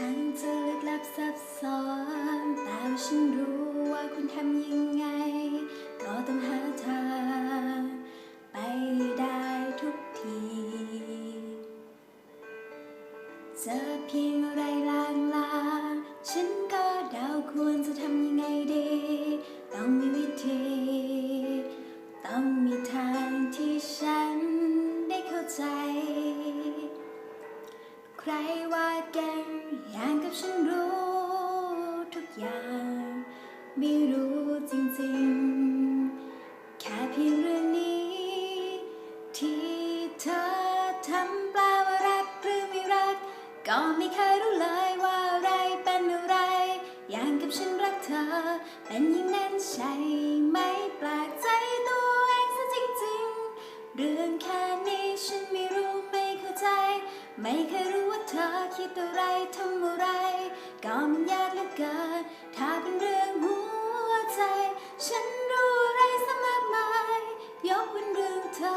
ทั้งจะลึกลับซับซ้อน แต่ว่าฉันรู้ว่าคุณทำยังไง ก็ต้องหาทางไปได้ทุกที เจอเพียงอะไรลางลางฉันก็เดาควรจะทำยังไงดี ต้องมีวิธี ต้องมีทางที่ฉันได้เข้าใจ ใครว่า ฉันรู้ทุกอย่างไม่รู้จริงๆ แค่เพียงเรื่องนี้ ที่เธอทำแปลว่ารักหรือไม่รัก ก็ไม่เคยรู้เลยว่าอะไรเป็นอะไร อย่างกับฉันรักเธอ เป็นอย่างนั้นใช่ไหมแปลกใจตัวเองซะจริงๆ เรื่องแค่นี้ฉันไม่รู้ไม่เข้าใจ ไม่เคย เธอคิดอะไรทำอะไร ก็มันยากเหลือเกิน ถ้าเป็นเรื่องหัวใจ ฉันรู้อะไรสมากมาย ยกเว้นเรื่องเธอ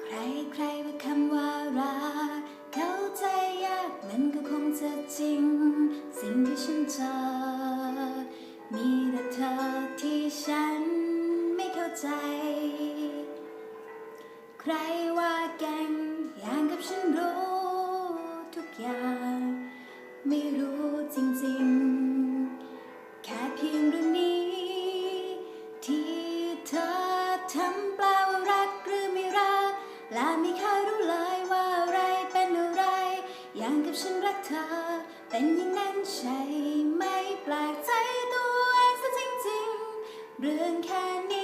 ใครใครว่าคำว่ารักเข้าใจ ใจ ใครว่าเก่งอย่างกับฉันรู้ทุกอย่าง ไม่รู้จริงๆ แค่เพียงเรื่องนี้ ที่เธอทำแปลว่ารักหรือไม่รัก และไม่เคยรู้เลยว่าอะไรเป็นอะไร อย่างกับฉันรักเธอ เป็นอย่างนั้นใช่ไหมแปลกใจตัวเองซะจริงๆ เรื่องแค่นี้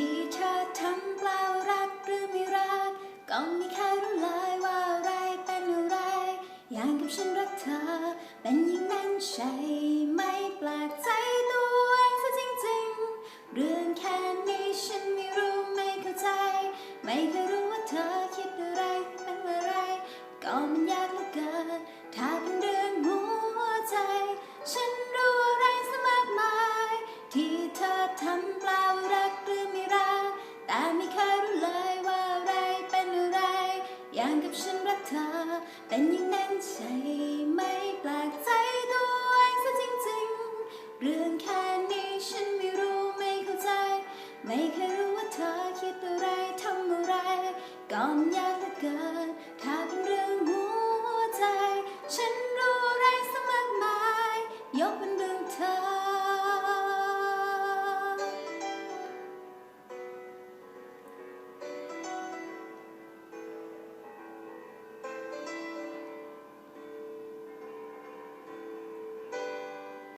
ที่เธอทำเปล่ารักหรือไม่รัก ก็ไม่เคยรู้เลยว่าอะไรเป็นอะไร อย่างกับฉันรักเธอ เป็นอย่างนั้นใช่ไหมแปลกใจตัวเองซะจริงๆ เรื่องแค่นี้ฉันไม่รู้ไม่เข้าใจ ไม่เคยรู้ว่าเธอคิดอะไรเป็นอะไร ก็มันยากเหลือเกินถ้าเป็นเรื่องหัวใจ ฉันรู้อะไรซะมากมาย ที่เธอทำ อาจไม่เคยรู้เลยว่าอะไรเป็นอะไร อย่างกับฉันรักเธอ เป็นอย่างนั้นใช่ไหมแปลกใจตัวเองซะจริงๆ เรื่องแค่นี้ฉันไม่รู้ไม่เข้าใจ ไม่เคยรู้ว่าเธอคิดอะไรทำอะไรก่อนยากเหลือเกินถ้าเป็นเรื่องหัวใจฉัน